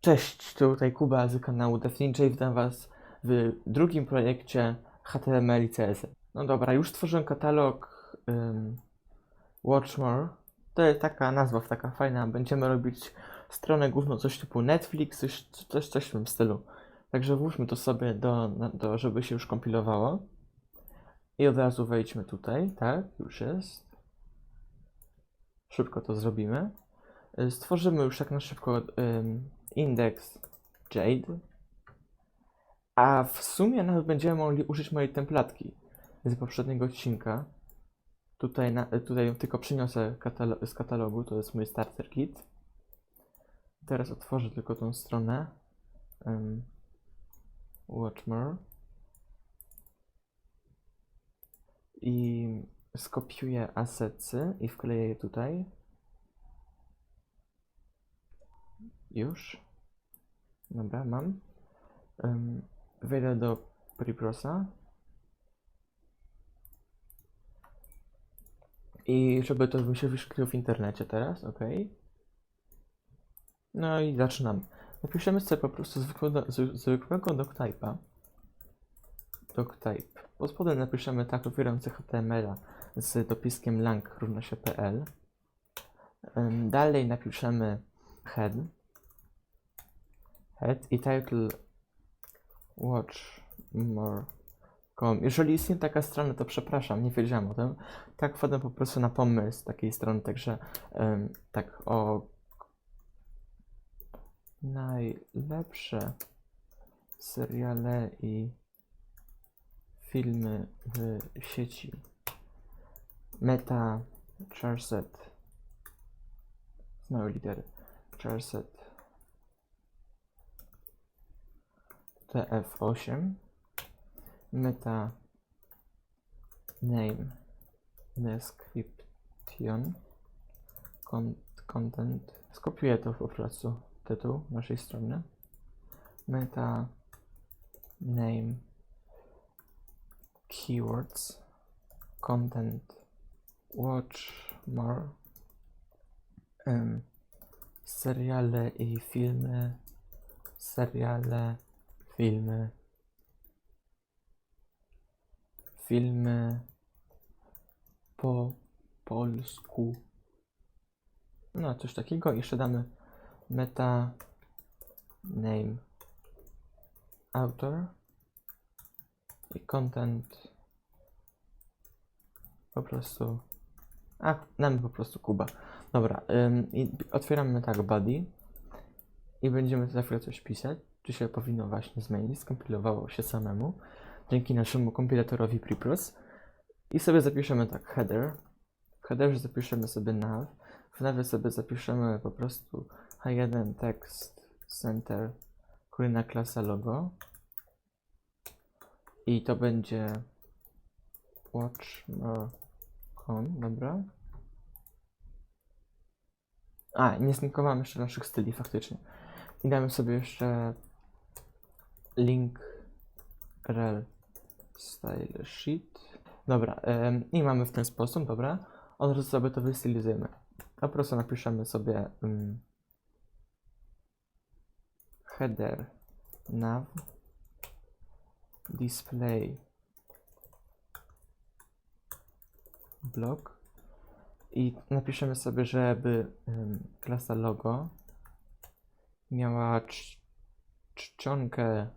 Cześć, tutaj Kuba z kanału Defninja witam Was w drugim projekcie HTML i CSS. No dobra, już stworzyłem katalog um, Watchmore. To jest taka nazwa taka fajna. Będziemy robić stronę główną, coś typu Netflix, coś, coś, coś w tym stylu. Także włóżmy to sobie do, do, żeby się już kompilowało. I od razu wejdźmy tutaj, tak, już jest. Szybko to zrobimy. Stworzymy już tak na szybko ym, indeks Jade. A w sumie nawet będziemy mogli użyć mojej templatki z poprzedniego odcinka. Tutaj, na, tutaj tylko przyniosę z katalogu, to jest mój starter kit. Teraz otworzę tylko tą stronę. Um, watch more. I skopiuję asetsy i wkleję je tutaj. Już. Dobra, mam. Um, wejdę do Preprosa. I żeby to się wyszukło w internecie teraz, ok. No i zaczynamy. Napiszemy sobie po prostu zwykłego, zwykłego doctype'a. Doctype. Pod spodem napiszemy tak otwierający HTML-a z dopiskiem lang równa się pl. Em, Dalej napiszemy head head i title watch more. com. Jeżeli istnieje taka strona, to przepraszam, nie wiedziałem o tym. Tak wpadłem po prostu na pomysł takiej strony, także em, tak o najlepsze seriale i filmy w sieci. Meta Charset. Małe litery. Charset. TF8 meta name description. Con content. Skopiuję to po prostu tytuł naszej strony. Meta name keywords. Content. Watch more. Em, seriale i filmy. Seriale filmy, filmy po polsku. No, coś takiego. Jeszcze damy meta name author i content po prostu. A, damy po prostu Kuba. Dobra, ym, i otwieramy tak body i będziemy za chwilę coś pisać. Tu się powinno właśnie zmienić, skompilowało się samemu dzięki naszemu kompilatorowi Prepros. I sobie zapiszemy tak header. W headerze zapiszemy sobie nav. W navie sobie zapiszemy po prostu h1 text center kolejna klasa logo. I to będzie watchmore.com, dobra. A, nie zlinkowałem jeszcze naszych styli faktycznie. I damy sobie jeszcze link rel style sheet. Dobra, i mamy w ten sposób, dobra. Od razu sobie to wystylizujemy. Po prostu napiszemy sobie um, header nav display blog i napiszemy sobie, żeby klasa logo miała cz- czcionkę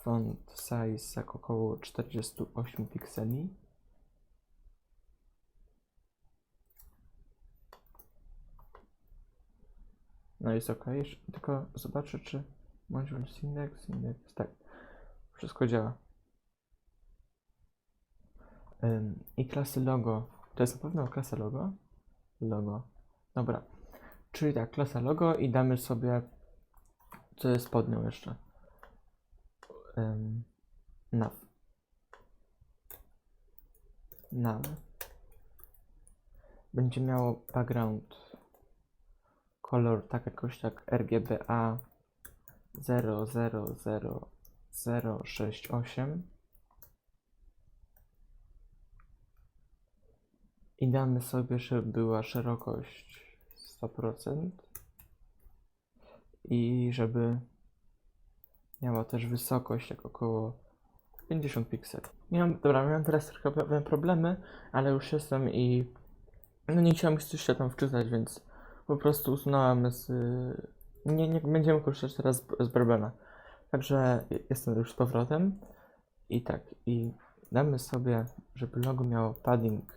font size jak około 48 pikseli. No jest ok, tylko zobaczę czy module index, index, tak, wszystko działa. Ym, I klasy logo, to jest na pewno klasa logo? Logo, dobra, czyli tak, klasa logo i damy sobie, co jest pod nią jeszcze um, nav. Nav. Będzie miało background kolor tak jakoś tak RGBA 000068 i damy sobie, żeby była szerokość 100% i żeby miała też wysokość jak około 50 pikseli. Miałem, dobra, miałem teraz trochę pewne problemy, ale już jestem i no nie chciałem coś się tam wczytać, więc po prostu usunąłem z... Nie, nie będziemy korzystać teraz z, Barbena. Także jestem już z powrotem. I tak, i damy sobie, żeby logo miało padding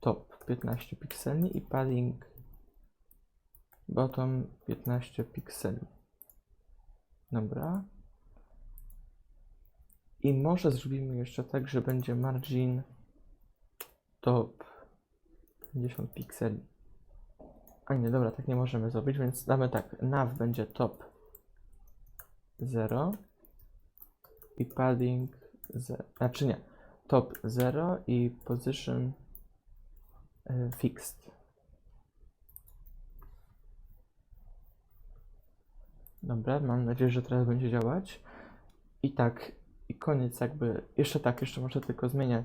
top 15 pikseli i padding bottom 15 pikseli. Dobra. I może zrobimy jeszcze tak, że będzie margin top 50 pikseli. A nie, dobra, tak nie możemy zrobić, więc damy tak. Nav będzie top 0 i padding 0. Znaczy nie, top 0 i position y, fixed. Dobra, mam nadzieję, że teraz będzie działać. I tak, i koniec jakby, jeszcze tak, jeszcze może tylko zmienię,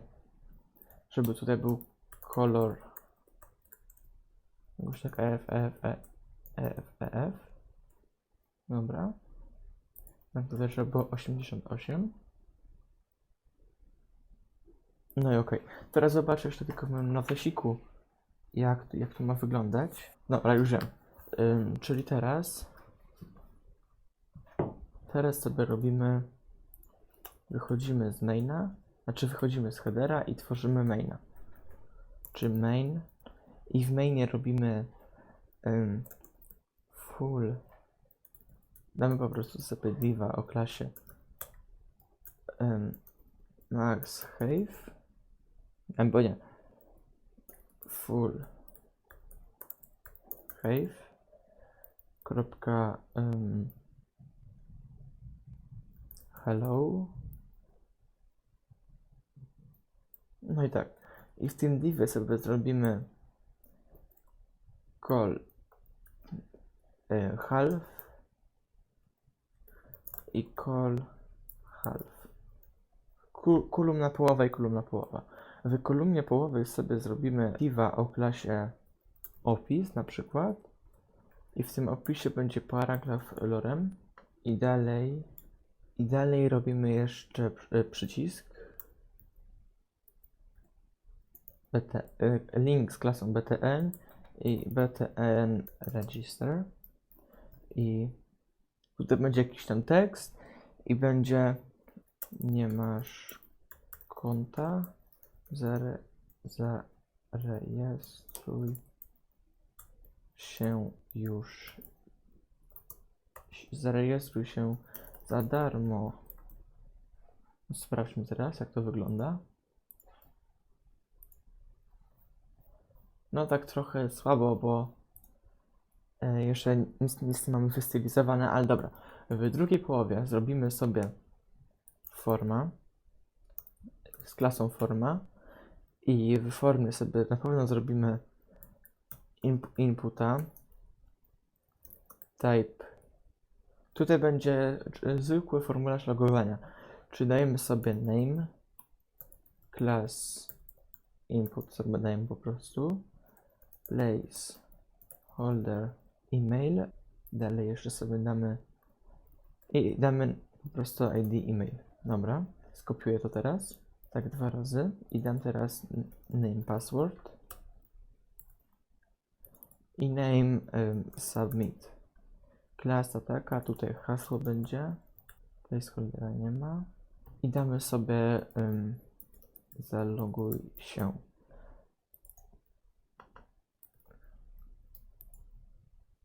żeby tutaj był kolor głośnik EF, EF, E, EF, EF. Dobra. Mam tutaj, żeby było 88. No i okej. Teraz zobaczę jeszcze tylko w moim notesiku, jak, jak to ma wyglądać. Dobra, już wiem. Ym, czyli teraz Teraz sobie robimy, wychodzimy z maina, znaczy wychodzimy z headera i tworzymy maina. Czy main? I w mainie robimy ym, full, damy po prostu sobie diva o klasie. Ym, max have, albo nie, full have kropka ym, hello. No i tak. I w tym divie sobie zrobimy call e, half i call half. Kolumna połowa i kolumna połowa. W kolumnie połowej sobie zrobimy diva o klasie opis na przykład i w tym opisie będzie paragraf lorem i dalej i dalej robimy jeszcze e, przycisk. BT, e, link z klasą btn i btn register. I tutaj będzie jakiś tam tekst i będzie nie masz konta, zare, zarejestruj się już. Zarejestruj się za darmo. Sprawdźmy teraz, jak to wygląda. No tak trochę słabo, bo e, jeszcze nic, nic nie mamy wystylizowane, ale dobra. W drugiej połowie zrobimy sobie forma z klasą forma i w formie sobie na pewno zrobimy inp inputa type Tutaj będzie zwykły formularz logowania. Czy dajemy sobie name, class, input sobie dajemy po prostu, place, holder, email, dalej jeszcze sobie damy i damy po prostu ID email. Dobra, skopiuję to teraz, tak dwa razy i dam teraz name password i name ym, submit. Klasa taka, tutaj hasło będzie. Placeholdera nie ma. I damy sobie ym, zaloguj się.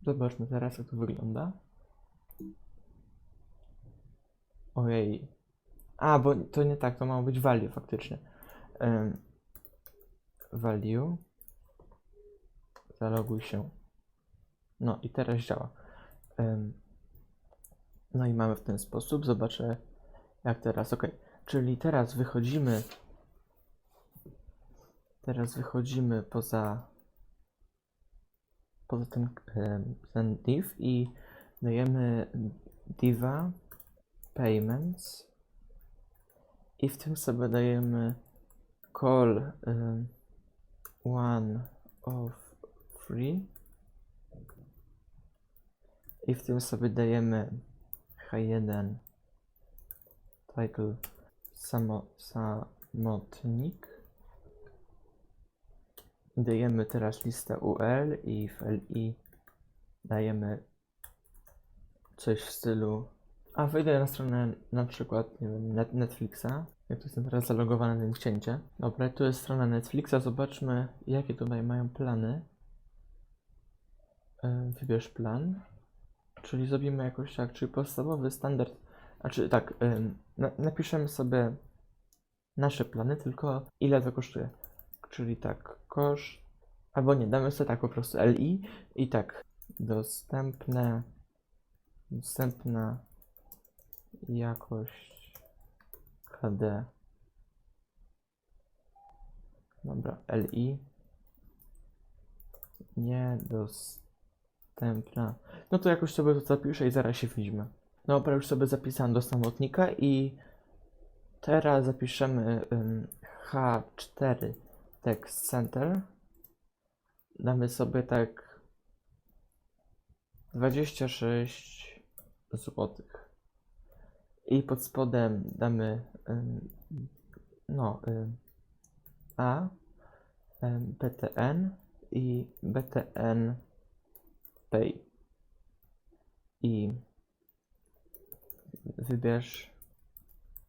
Zobaczmy teraz, jak to wygląda. Ojej. A, bo to nie tak, to ma być value faktycznie. Ym, value. Zaloguj się. No i teraz działa. No i mamy w ten sposób. Zobaczę jak teraz. Ok. Czyli teraz wychodzimy. Teraz wychodzimy poza poza ten, ten div i dajemy diva payments i w tym sobie dajemy call em, one of free i w tym sobie dajemy H1 title samo, samotnik. Dajemy teraz listę UL i w LI dajemy coś w stylu. A wejdę na stronę na przykład nie wiem, Net- Netflixa. Jak to jestem teraz zalogowany na tym księcie. Dobra, tu jest strona Netflixa. Zobaczmy, jakie tutaj mają plany. E, Wybierz plan. Czyli zrobimy jakoś tak, czyli podstawowy standard. Znaczy tak, ym, na, napiszemy sobie nasze plany, tylko ile to kosztuje. Czyli tak, koszt. Albo nie, damy sobie tak po prostu LI i tak, dostępne, dostępna jakość HD. Dobra, LI. Niedostępna. No to jakoś sobie to zapiszę i zaraz się widzimy. Dobra, już sobie zapisałem do samotnika i teraz zapiszemy ym, H4 Text Center. Damy sobie tak 26 zł. I pod spodem damy no A, BTN i BTN Pay. I wybierz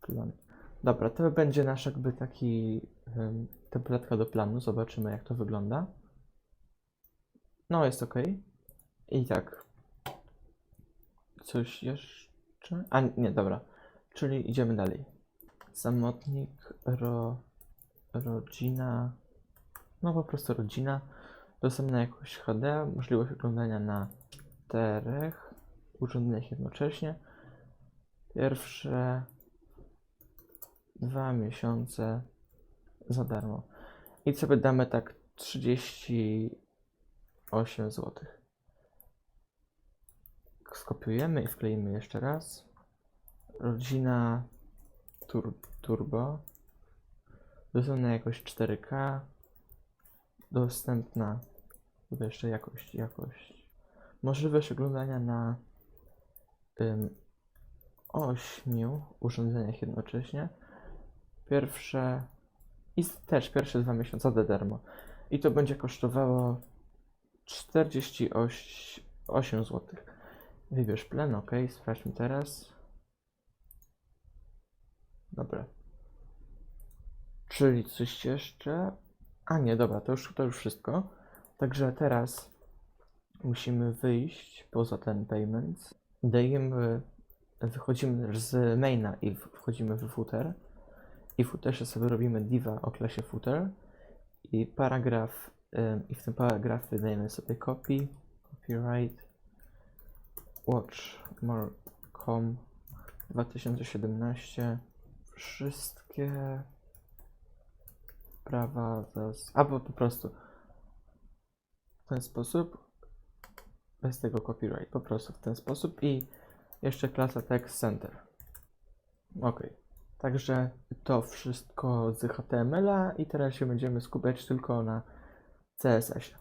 plan. Dobra, to będzie nasz jakby taki um, templatka do planu. Zobaczymy jak to wygląda. No, jest ok. I tak. Coś jeszcze? A nie, dobra. Czyli idziemy dalej. Samotnik, ro, rodzina. No po prostu rodzina. Dostępna jakość HD, możliwość oglądania na czterech urządzeniach jednocześnie. Pierwsze dwa miesiące za darmo. I sobie damy tak 38 zł. Skopiujemy i wkleimy jeszcze raz. Rodzina tur Turbo. Dostępna jakość 4K. Dostępna. Jeszcze jakość, jakość. Możliwość oglądania na ym, ośmiu urządzeniach jednocześnie. Pierwsze i też pierwsze dwa miesiące za darmo. I to będzie kosztowało 48 zł. Wybierz plan, ok, sprawdźmy teraz. Dobra. Czyli coś jeszcze? A nie, dobra, to już, to już wszystko. Także teraz musimy wyjść poza ten payment. Dajemy wychodzimy z maina i wchodzimy w footer. I w footerze sobie robimy diva o klasie footer. I paragraf, ym, i w tym paragrafie dajemy sobie copy, copyright, watch more com 2017. Wszystkie prawa. Albo po prostu w ten sposób bez tego copyright, po prostu w ten sposób i jeszcze klasa text center. Ok. Także to wszystko z HTML-a i teraz się będziemy skupiać tylko na CSS-ie.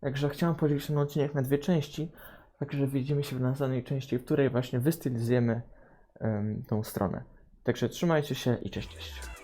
Także chciałem podzielić ten odcinek na dwie części, także widzimy się w następnej części, w której właśnie wystylizujemy em, tą stronę. Także trzymajcie się i cześć, cześć.